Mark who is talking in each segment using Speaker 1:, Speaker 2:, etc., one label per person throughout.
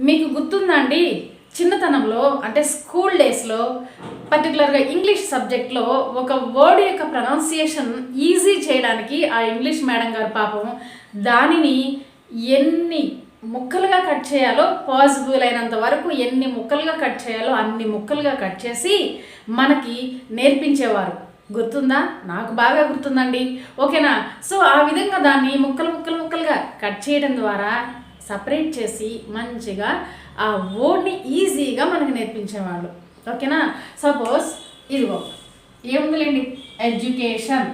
Speaker 1: మీకు గుర్తుందండి చిన్నతనంలో అంటే స్కూల్ డేస్లో పర్టికులర్గా ఇంగ్లీష్ సబ్జెక్ట్లో ఒక వర్డ్ యొక్క ప్రొనౌన్సియేషన్ ఈజీ చేయడానికి ఆ ఇంగ్లీష్ మేడం గారు పాపం దానిని ఎన్ని ముక్కలుగా కట్ చేయాలో పాసిబుల్ అయినంత వరకు ఎన్ని ముక్కలుగా కట్ చేయాలో అన్ని ముక్కలుగా కట్ చేసి మనకి నేర్పించేవారు. గుర్తుందా? నాకు బాగా గుర్తుందండి. ఓకేనా? సో ఆ విధంగా దాన్ని ముక్కలు ముక్కలు ముక్కలుగా కట్ చేయడం ద్వారా సపరేట్ చేసి మంచిగా ఆ వర్డ్ని ఈజీగా మనకు నేర్పించేవాళ్ళు. ఓకేనా? సపోజ్ ఇదిగో ఏముందిలేండి? ఎడ్యుకేషన్.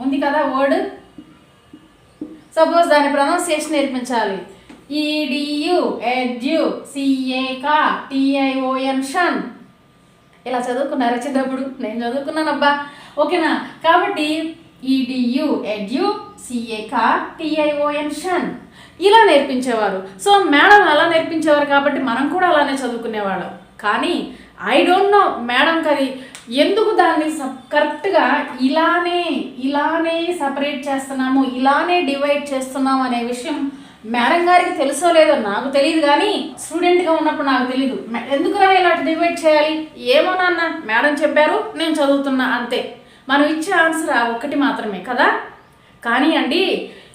Speaker 1: ఉంది కదా వర్డ్? సపోజ్ దాని ప్రొనౌన్సియేషన్ నేర్పించాలి. Edu edu సిఏకా T I O N shun. ఇలా చదువుకున్నారా చిన్నప్పుడు? నేను చదువుకున్నానబ్బా. ఓకేనా? కాబట్టి ఈడియు ఎడ్యు సిఏకా టిఐఓఎన్ షన్. ఇలా నేర్పించేవారు. సో మేడం అలా నేర్పించేవారు కాబట్టి మనం కూడా అలానే చదువుకునేవాళ్ళం. కానీ ఐ డోంట్ నో మేడం కది ఎందుకు దాన్ని కరెక్ట్గా ఇలానే ఇలానే సపరేట్ చేస్తున్నాము ఇలానే డివైడ్ చేస్తున్నాము అనే విషయం మేడం గారికి తెలుసో లేదో నాకు తెలియదు కానీ స్టూడెంట్గా ఉన్నప్పుడు నాకు తెలియదు ఎందుకురా ఇలా డివైడ్ చేయాలి? ఏమో నాన్న మేడం చెప్పారు నేను చదువుతున్నా అంతే. మనం ఇచ్చే ఆన్సర్ ఆ ఒక్కటి మాత్రమే కదా? కానీ అండి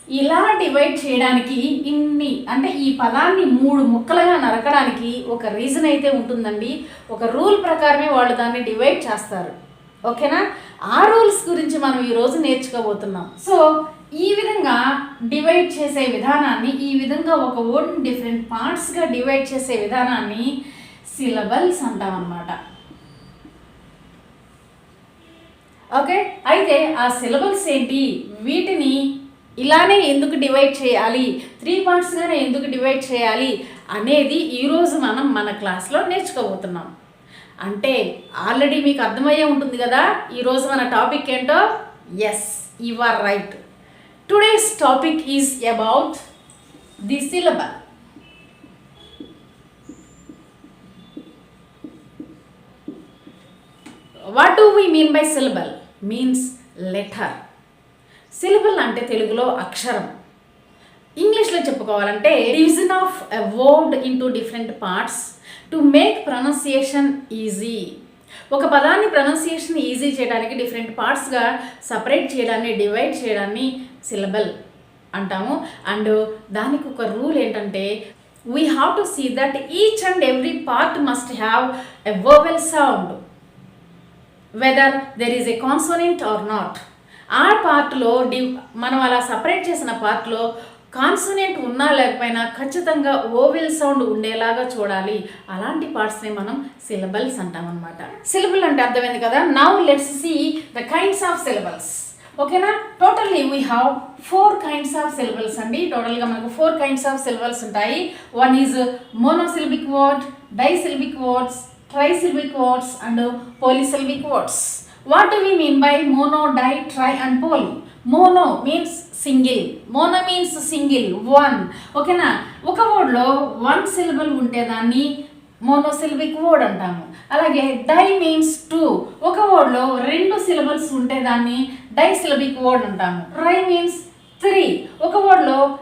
Speaker 1: ఇలా డివైడ్ చేయడానికి ఇన్ని అంటే ఈ పదాన్ని మూడు ముక్కలుగా నరకడానికి ఒక రీజన్ అయితే ఉంటుందండి. ఒక రూల్ ప్రకారమే వాళ్ళు దాన్ని డివైడ్ చేస్తారు. ఓకేనా? ఆ రూల్స్ గురించి మనం ఈరోజు నేర్చుకోబోతున్నాం. సో ఈ విధంగా డివైడ్ చేసే విధానాన్ని ఈ విధంగా ఒక ఓన్ డిఫరెంట్ పార్ట్స్గా డివైడ్ చేసే విధానాన్ని సిలబల్స్ అంటాం అన్నమాట ఓకే? అయితే ఆ సిలబల్స్ ఏంటి? వీటిని ఇలానే ఎందుకు డివైడ్ చేయాలి? త్రీ పార్ట్స్గానే ఎందుకు డివైడ్ చేయాలి? అనేది ఈరోజు మనం మన క్లాస్లో నేర్చుకోబోతున్నాం. అంటే ఆల్రెడీ మీకు అర్థమయ్యే ఉంటుంది కదా ఈరోజు మన టాపిక్ ఏంటో? Yes you are right today's topic is about the syllable what do we mean by syllable means letter syllable అంటే తెలుగులో అక్షరం. ఇంగ్లీష్లో చెప్పుకోవాలంటే division of a word into different parts to make pronunciation easy. ఒక పదాన్ని pronunciation easy చేయడానికి different పార్ట్స్గా separate చేయడాన్ని డివైడ్ చేయడాన్ని సిలబల్ అంటాము. అండ్ దానికి ఒక రూల్ ఏంటంటే we have to see that each and every part must have a verbal sound whether there is a consonant or not ఆ పార్ట్లో డి మనం అలా సపరేట్ చేసిన పార్ట్లో కాన్సనెంట్ ఉన్నా లేకపోయినా ఖచ్చితంగా ఓవెల్ సౌండ్ ఉండేలాగా చూడాలి. అలాంటి పార్ట్స్ని మనం సిలబల్స్ అంటామన్నమాట సిలబల్ అంటే అర్థమైంది కదా? Now let's see the kinds of syllables ఓకేనా? Totally we have four kinds of syllables అండి. టోటల్గా మనకు ఫోర్ కైండ్స్ ఆఫ్ సిలబల్స్ ఉంటాయి. One is monosyllabic word disyllabic words trisyllabic words and polysyllabic words what do we mean by mono di tri and poly mono means single mono means single one ఓకేనా ఒక వర్డ్లో one syllable ఉంటే దాన్ని monosyllabic word అంటాము. అలాగే di means two ఒక వర్డ్లో రెండు syllables ఉంటే దాన్ని డైసిలబిక్ వర్డ్ అంటాము. ట్రై మీన్స్ త్రీ ఒక వర్డ్లో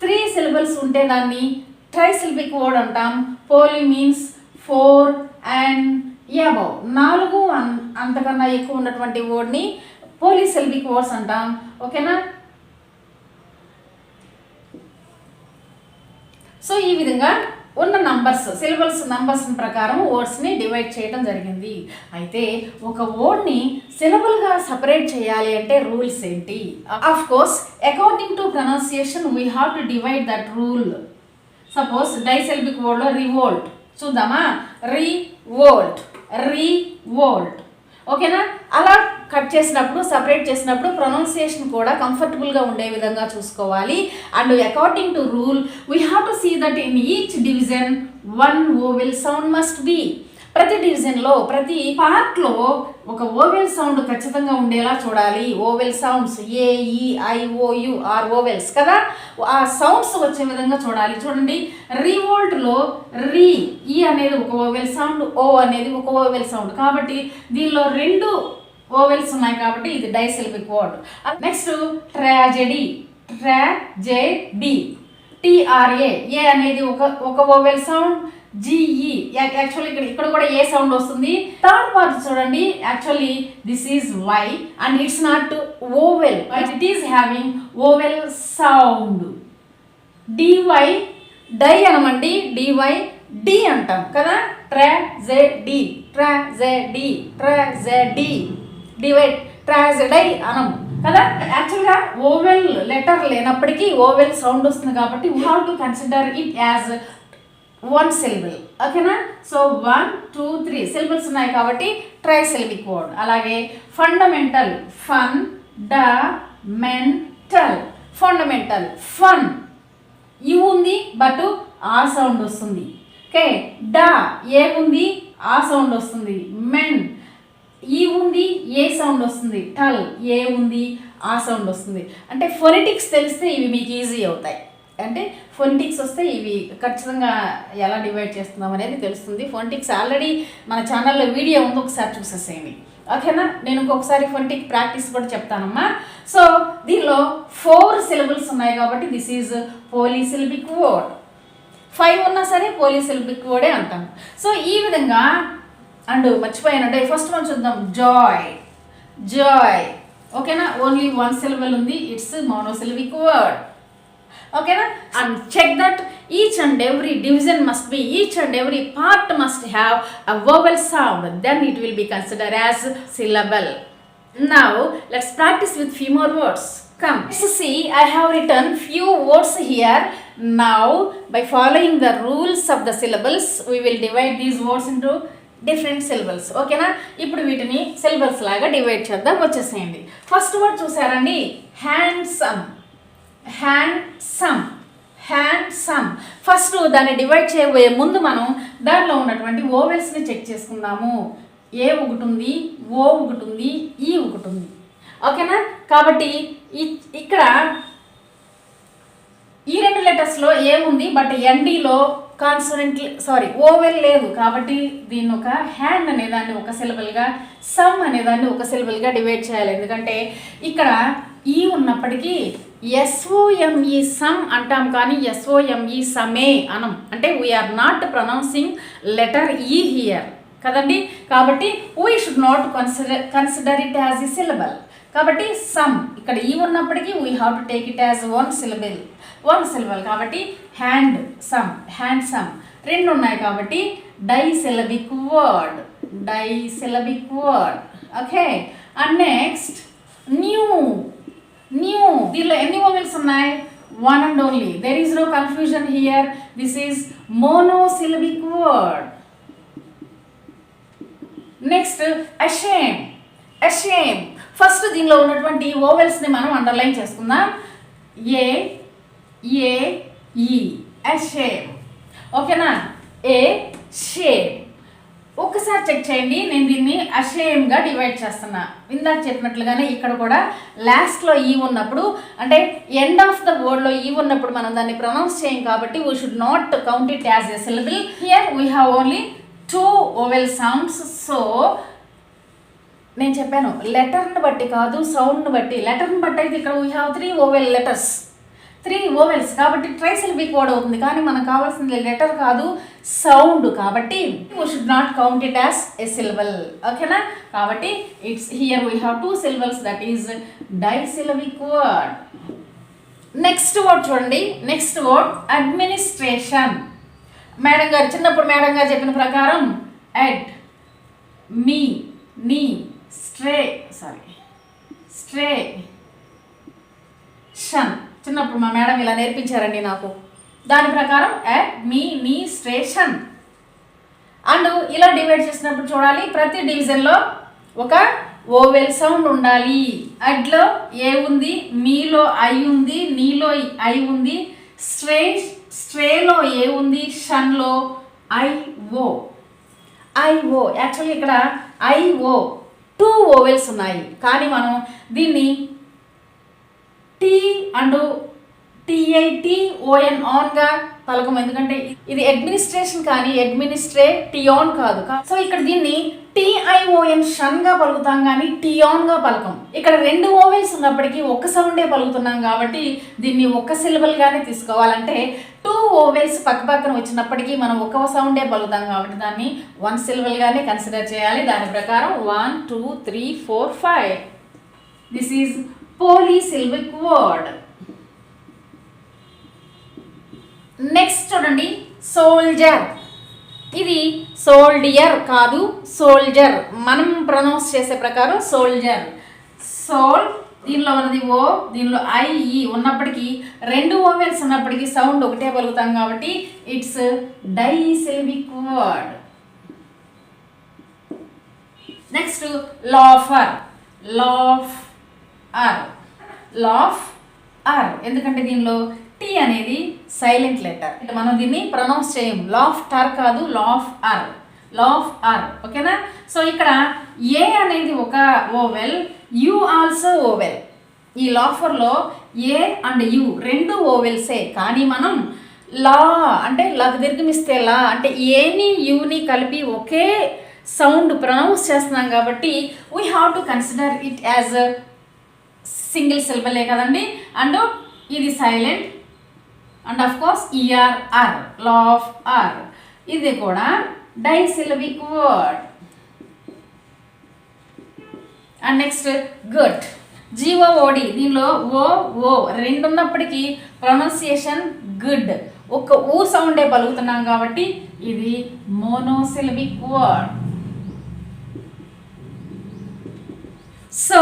Speaker 1: త్రీ సిలబల్స్ ఉంటే దాన్ని ట్రైసిలబిక్ వర్డ్ అంటాం. Poly means four and above నాలుగు అన్- అంతకన్నా ఎక్కువ ఉన్నటువంటి వర్డ్ని పోలీసెల్బిక్ వర్డ్స్ అంటాం ఓకేనా? సో ఈ విధంగా ఉన్న నంబర్స్ సిలబల్స్ నంబర్స్ ప్రకారం వర్డ్స్ని డివైడ్ చేయడం జరిగింది. అయితే ఒక వర్డ్ని సిలబుల్గా సపరేట్ చేయాలి అంటే రూల్స్ ఏంటి? Of course according to pronunciation we have to divide that rule suppose disyllabic వర్డ్లో revolt చూద్దామా? రివోల్ట్ రీవోల్ట్ ఓకేనా అలా కట్ చేసినప్పుడు సపరేట్ చేసినప్పుడు ప్రొనౌన్సియేషన్ కూడా కంఫర్టబుల్గా ఉండే విధంగా చూసుకోవాలి. And according to rule we have to see that in each division one vowel sound must be ప్రతి డివిజన్లో ప్రతి పార్ట్లో ఒక ఓవెల్ సౌండ్ ఖచ్చితంగా ఉండేలా చూడాలి. Vowel sounds A E I O U are vowels కదా? ఆ సౌండ్స్ వచ్చే విధంగా చూడాలి. చూడండి రీవోల్ట్లో రీ ఈ అనేది ఒక ఓవెల్ సౌండ్ ఓ అనేది ఒక ఓవెల్ సౌండ్. కాబట్టి దీనిలో రెండు ఓవెల్స్ ఉన్నాయి కాబట్టి ఇది disyllabic word. Next tragedy. Tragedy. T R A A అనేది ఒక ఒక ఓవెల్ సౌండ్ జిఈ యాక్చువల్లీ ఇక్కడ ఇక్కడ కూడా ఏ సౌండ్ వస్తుంది? థర్డ్ పార్ట్ చూడండి. Actually this is Y and it's not vowel it is having vowel sound D Y die అనమండి. DY D అంటాం కదా? Tragedy tragedy tragedy D Y ట్రా డివైడ్ డై అనం కదా? యాక్చువల్గా ఓవెల్ లెటర్ లేనప్పటికీ ఓవెల్ సౌండ్ వస్తుంది కాబట్టి we have to consider it as one syllable ఓకేనా so one two three syllables ఉన్నాయి కాబట్టి ట్రై సిలబిక్ వర్డ్ అలాగే ఫండమెంటల్ ఫన్ డ మెంటల్ ఫండమెంటల్ ఫన్ ఈ ఉంది బట్ ఆ సౌండ్ వస్తుంది. ఓకే డ ఏ ఉంది ఆ సౌండ్ వస్తుంది. మెన్ ఈ ఉంది ఏ సౌండ్ వస్తుంది. టల్ ఏ ఉంది ఆ సౌండ్ వస్తుంది. అంటే ఫొనెటిక్స్ తెలిస్తే ఇవి మీకు ఈజీ అవుతాయి. అంటే ఫోనిటిక్స్ వస్తే ఇవి ఖచ్చితంగా ఎలా డివైడ్ చేస్తున్నాం అనేది తెలుస్తుంది. ఫోనిటిక్స్ ఆల్రెడీ మన ఛానల్లో వీడియో ఉంది ఒకసారి చూసేసేయండి. ఓకేనా? నేను ఇంకొకసారి ఫోనిటిక్ ప్రాక్టీస్ కూడా చెప్తానమ్మా. సో దీనిలో ఫోర్ సిలబుల్స్ ఉన్నాయి కాబట్టి this is polysyllabic word five ఉన్నా సరే పోలీసిలబిక్ వర్డే అంటాం. సో ఈ విధంగా అండ్ మర్చిపోయానంటే ఫస్ట్ మనం చూద్దాం. జాయ్ జాయ్ ఓకేనా? ఓన్లీ వన్ సిలబుల్ ఉంది. ఇట్స్ మోనోసిలబిక్ వర్డ్ ఓకేనా and check that each and every division must be each and every part must have a vowel sound then it will be consider as syllable now let's practice with few more words come let's see i have written few words here now by following the rules of the syllables we will divide these words into different syllables ఓకేనా ఇప్పుడు వీటిని syllables లాగా divide చేద్దాం వచ్చేసేయండి first word చూసారండి handsome handsome handsome first దాన్ని divide చేయబోయే ముందు మనం దాంట్లో ఉన్నటువంటి ఓవెల్స్ని చెక్ చేసుకుందాము. ఏ ఒకటి ఉంది ఓ ఒకటి ఉంది ఈ ఒకటి ఉంది. ఓకేనా కాబట్టి ఇక్కడ ఈ రెండు లెటర్స్లో ఏముంది? ఉంది బట్ ఎన్డీలో కాన్సనెంట్ సారీ ఓవెల్ లేదు. కాబట్టి దీన్ని ఒక హ్యాండ్ అనేదాన్ని ఒక సిలబల్గా సమ్ అనేదాన్ని ఒక సిలబల్గా డివైడ్ చేయాలి. ఎందుకంటే ఇక్కడ ఈ ఉన్నప్పటికీ ఎస్ఓఎంఈ సమ్ అంటాం కానీ ఎస్ఓఎంఈ సమే అనం. అంటే we are not pronouncing letter E here కదండి? కాబట్టి we should not consider consider it as E syllable కాబట్టి సమ్ ఇక్కడ ఈ ఉన్నప్పటికీ we have to take it as one syllable one syllable కాబట్టి హ్యాండ్ సమ్ హ్యాండ్ సమ్ రెండు ఉన్నాయి కాబట్టి disyllabic word disyllabic word. Okay and next new new. దీనిలో ఎన్ని vowels ఉన్నాయి? One and only. There is no confusion here this is monosyllabic word next ashame ashame first దీనిలో ఉన్నటువంటి ఓవెల్స్ని మనం అండర్లైన్ చేసుకుందాం. ఏ ఏ ఈ అషేమ్ ఓకేనా ఏ షేమ్ ఒకసారి చెక్ చేయండి. నేను దీన్ని అషేమ్గా డివైడ్ చేస్తున్నా. ఇందాక చెప్పినట్లుగానే ఇక్కడ కూడా లాస్ట్లో ఈ e ఉన్నప్పుడు అంటే ఎండ్ ఆఫ్ ద వర్డ్లో ఈ ఉన్నప్పుడు మనం దాన్ని ప్రొనౌన్స్ చేయం కాబట్టి we should not count it as a syllable here we have only two vowel sounds so నేను చెప్పాను లెటర్ని బట్టి కాదు సౌండ్ని బట్టి. లెటర్ని బట్టి అయితే ఇక్కడ we have three vowel letters three vowels కాబట్టి ట్రైసిల్బిక్ వర్డ్ అవుతుంది. కానీ మనకు కావాల్సింది లెటర్ కాదు సౌండ్. కాబట్టి we should not count it as a syllable ఓకేనా? కాబట్టి it's here we have two syllables that is disyllabic word next word చూడండి. నెక్స్ట్ వర్డ్ అడ్మినిస్ట్రేషన్ మేడం గారు చిన్నప్పుడు మేడం గారు చెప్పిన ప్రకారం ఎడ్ మీ నీ స్ట్రే సారీ స్ట్రే షన్ చిన్నప్పుడు మా మేడం ఇలా నేర్పించారండి నాకు. దాని ప్రకారం ఎడ్ మీ నీ స్టేషన్. అండ్ ఇలా డివైడ్ చేసినప్పుడు చూడాలి ప్రతి డివిజన్లో ఒక ఓవెల్ సౌండ్ ఉండాలి. అడ్లో ఏ ఉంది మీలో ఐ ఉంది నీలో ఐ ఉంది స్ట్రే స్ట్రేలో ఏ ఉంది షన్లో I O. I O actually ఇక్కడ ఐఓ టూ ఓవెల్స్ ఉన్నాయి. కానీ మనం దీన్ని టీ అండ్ టిఐటి ఓఎన్ ఆన్గా పలకం ఎందుకంటే ఇది అడ్మినిస్ట్రేషన్ కానీ అడ్మినిస్ట్రే టియాన్ కాదు. సో ఇక్కడ దీన్ని టిఐఓఎన్ షన్గా పలుకుతాం కానీ టియాన్గా పలకం. ఇక్కడ రెండు ఓవెల్స్ ఉన్నప్పటికీ ఒక్క సౌండే పలుకుతున్నాం కాబట్టి దీన్ని ఒక్క సిలబల్గానే తీసుకోవాలంటే టూ ఓవెల్స్ పక్క పక్కన వచ్చినప్పటికీ మనం ఒక్క సౌండే పలుకుతాం కాబట్టి దాన్ని వన్ సిలబల్గానే కన్సిడర్ చేయాలి. దాని ప్రకారం one two three four five. This is polysyllabic word next చూడండి సోల్జర్ ఇది సోల్డియర్ కాదు సోల్జర్ మనం ప్రొనౌన్స్ చేసే ప్రకారం సోల్జర్ సోల్ దీనిలో ఉన్నది ఓ దీనిలో ఐ ఈ e. ఉన్నప్పటికీ రెండు ఓవెల్స్ ఉన్నప్పటికీ సౌండ్ ఒకటే పలుకుతాం కాబట్టి it's disyllabic word next laughter laugh er laugh er ఎందుకంటే దీనిలో టీ అనేది సైలెంట్ లెటర్ మనం దీన్ని ప్రొనౌన్స్ చేయం లాఫ్ టర్ కాదు లాఫ్ ఆర్ లాఫ్ ఆర్ ఓకేనా? సో ఇక్కడ ఏ అనేది ఒక vowel U also vowel. E లాఫర్లో ఏ అండ్ యు రెండు ఓవెల్సే కానీ మనం లా అంటే లగ్ దీర్ఘమిస్తే లా అంటే ఏని యుని కలిపి ఒకే సౌండ్ ప్రొనౌన్స్ చేస్తున్నాం కాబట్టి we have to consider it as single సిలబలే కదండి. అండ్ ఇది silent. And of course E R er laugh er ఇది కూడా disyllabic word. And next good G O O D దీనిలో ఓ ఓ రెండు ఉన్నప్పటికీ ప్రొనౌన్సియేషన్ గుడ్ ఒక ఊ సౌండే పలుకుతున్నాం కాబట్టి ఇది మోనోసిలబిక్ వర్డ్. సో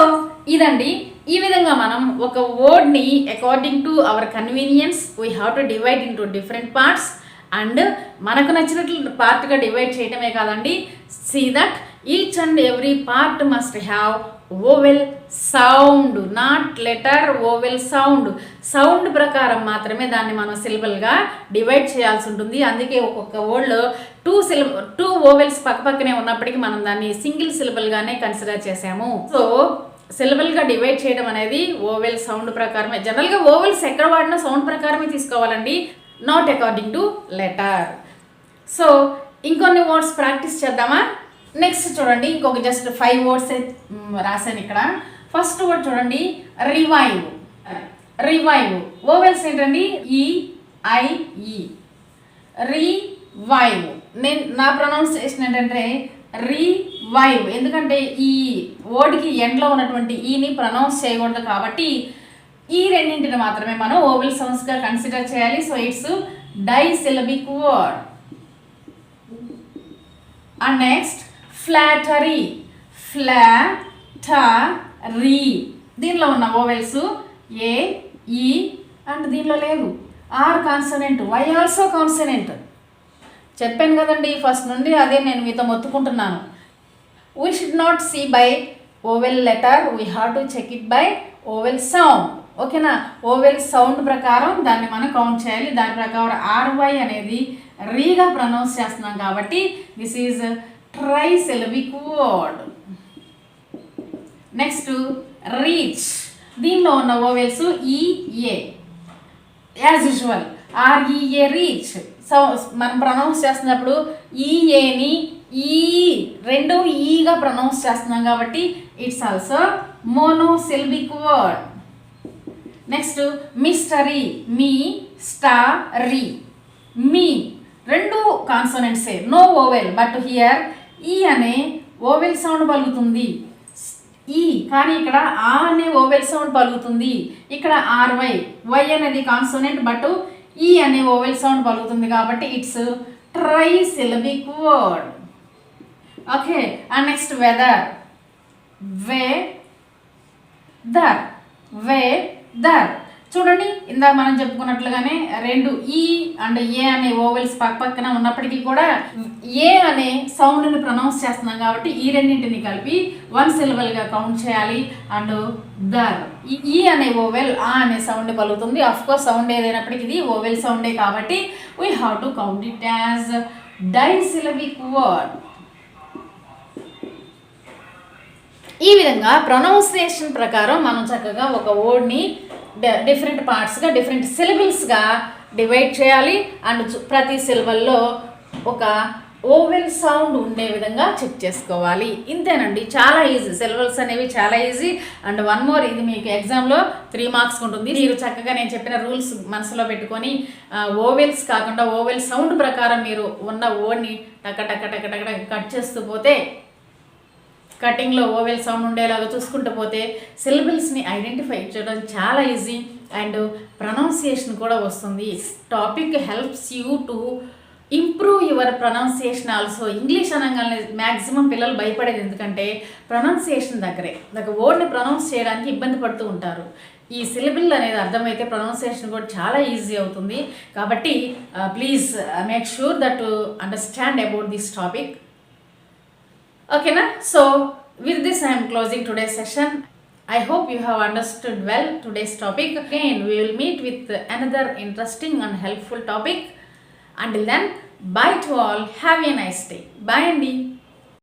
Speaker 1: ఇదండి ఈ విధంగా మనం ఒక వర్డ్ని according to our convenience we have to divide into different parts and మనకు నచ్చినట్లు పార్ట్గా డివైడ్ చేయటమే కాదండి. See that each and every part must have vowel sound not letter vowel sound sound ప్రకారం మాత్రమే దాన్ని మనం సిలబల్గా డివైడ్ చేయాల్సి ఉంటుంది. అందుకే ఒక్కొక్క వర్డ్లో టూ సిల టూ ఓవెల్స్ పక్కపక్కనే ఉన్నప్పటికీ మనం దాన్ని సింగిల్ సిలబల్గానే కన్సిడర్ చేసాము సో సిలబల్గా డివైడ్ చేయడం అనేది ఓవెల్ సౌండ్ ప్రకారమే. జనరల్గా ఓవెల్స్ ఎక్కడ వాడినా సౌండ్ ప్రకారమే తీసుకోవాలండి. Not according to letter so ఇంకొన్ని వర్డ్స్ ప్రాక్టీస్ చేద్దామా? నెక్స్ట్ చూడండి ఇంకొక జస్ట్ ఫైవ్ వర్డ్స్ రాశాను ఇక్కడ. ఫస్ట్ వర్డ్ చూడండి రివైవ్ రివైవ్ ఓవెల్స్ ఏంటండి? ఈ ఐ రివైవ్ నేను నా ప్రొనౌన్సియేషన్ ఏంటంటే రీ వైవ్ ఎందుకంటే ఈ వర్డ్కి ఎండ్లో ఉన్నటువంటి e ఈని ప్రొనౌన్స్ చేయకూడదు కాబట్టి ఈ రెండింటిని మాత్రమే మనం ఓవిల్ సౌండ్స్గా కన్సిడర్ చేయాలి. So it's disyllabic word and next flattery flattery దీనిలో ఉన్న vowels A e E and దీనిలో లేదు. R consonant Y also consonant చెప్పాను కదండి ఫస్ట్ నుండి అదే నేను మీతో మొత్తుకుంటున్నాను. We should not see by vowel letter we have to check it by vowel sound ఓకేనా ఓవెల్ సౌండ్ ప్రకారం దాన్ని మనం కౌంట్ చేయాలి. దాని ప్రకారం ఆర్వై అనేది రీగా ప్రొనౌన్స్ చేస్తున్నాం కాబట్టి this is trisyllabic word next reach దీనిలో ఉన్న vowels E A as usual R E A reach so మనం ప్రొనౌన్స్ చేస్తున్నప్పుడు ఈఏని ఈ రెండు ఈగా ప్రొనౌన్స్ చేస్తున్నాం కాబట్టి it's also monosyllabic word next mystery me starry మీ రెండు కాన్సోనెంట్సే no vowel but here E అనే ఓవెల్ సౌండ్ పలుకుతుంది. ఈ కానీ ఇక్కడ ఆ అనే ఓవెల్ సౌండ్ పలుకుతుంది. ఇక్కడ ఆర్వై వై అనేది కాన్సోనెంట్ బట్ ఈ అనే ఓవెల్ సౌండ్ పలుకుతుంది కాబట్టి it's trisyllabic word okay and next weather weather weather చూడండి ఇందాక మనం చెప్పుకున్నట్లుగానే రెండు ఈ అండ్ ఏ అనే ఓవెల్స్ పక్క పక్కన ఉన్నప్పటికీ కూడా ఏ అనే సౌండ్ని ప్రొనౌన్స్ చేస్తున్నాం కాబట్టి ఈ రెండింటిని కలిపి వన్ సిలబల్గా కౌంట్ చేయాలి. అండ్ దర్ ఈ e అనే ఓవెల్ ఆ అనే సౌండ్ పలుకుతుంది అఫ్ కోర్స్ సౌండ్ ఏదైనప్పటికీ ఇది ఓవెల్ సౌండే కాబట్టి we have to count it as disyllabic word ఈ విధంగా ప్రొనౌన్సియేషన్ ప్రకారం మనం చక్కగా ఒక వర్డ్ని డిఫరెంట్ పార్ట్స్గా డిఫరెంట్ సిలబుల్స్గా డివైడ్ చేయాలి. అండ్ ప్రతి సిలబల్లో ఒక ఓవెల్ సౌండ్ ఉండే విధంగా చెక్ చేసుకోవాలి. ఇంతేనండి. చాలా ఈజీ సిలబల్స్ అనేవి చాలా ఈజీ అండ్ వన్ మోర్ ఇది మీకు ఎగ్జామ్లో త్రీ మార్క్స్ ఉంటుంది. మీరు చక్కగా నేను చెప్పిన రూల్స్ మనసులో పెట్టుకొని ఓవెల్స్ కాకుండా ఓవెల్ సౌండ్ ప్రకారం మీరు ఉన్న ఓడ్ని టక టక టక టక టక కట్ చేస్తూ పోతే కటింగ్లో ఓవెల్ సౌండ్ ఉండేలాగా చూసుకుంటూ పోతే సిలబుల్స్ని ఐడెంటిఫై చేయడం చాలా ఈజీ అండ్ ప్రొనౌన్సియేషన్ కూడా వస్తుంది. Topic helps you to improve your pronunciation also English అనగానే మ్యాక్సిమం పిల్లలు భయపడేది ఎందుకంటే ప్రొనౌన్సియేషన్ దగ్గరే. ఒక వర్డ్ని ప్రొనౌన్స్ చేయడానికి ఇబ్బంది పడుతూ ఉంటారు. ఈ సిలబుల్ అనేది అర్థమైతే ప్రొనౌన్సియేషన్ కూడా చాలా ఈజీ అవుతుంది. కాబట్టి please make sure that understand about this topic Okay, na. so with this i am closing today's session I hope you have understood well today's topic. Again, we will meet with another interesting and helpful topic. Until then, bye to all. Have a nice day. Bye, Andy.